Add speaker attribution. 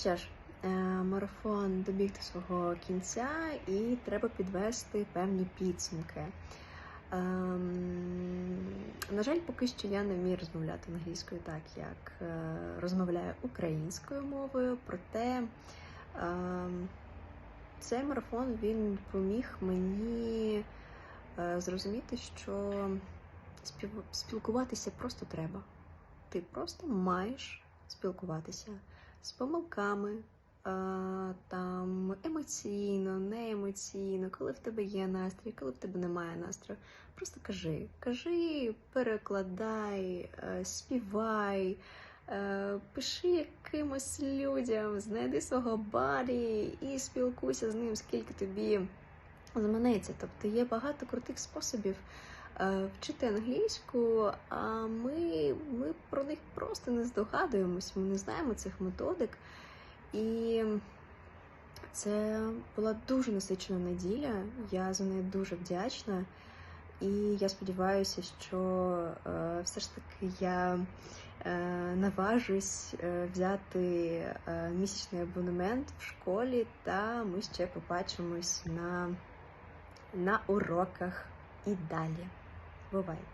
Speaker 1: Що ж, е, марафон добіг до свого кінця і треба підвести певні підсумки. Ем, на жаль, поки що я не вмію розмовляти англійською так, як е, розмовляю українською мовою, проте ем, цей марафон він поміг мені е, зрозуміти, що спілкуватися просто треба. Ти просто маєш спілкуватися з помилками, е, там емоційно, не емоційно, коли в тебе є настрій, коли в тебе немає настрою. Просто кажи, кажи, перекладай, е, співай, е, пиши якимось людям, знайди свого барі і спілкуйся з ним, скільки тобі заманеться. Тобто є багато крутих способів вчити англійську, а ми, ми про них просто не здогадуємось, ми не знаємо цих методик. І це була дуже насичена неділя. Я за неї дуже вдячна. І я сподіваюся, що е, все ж таки я е, наважусь е, взяти е, місячний абонемент в школі, та ми ще побачимось на, на уроках і далі. provide.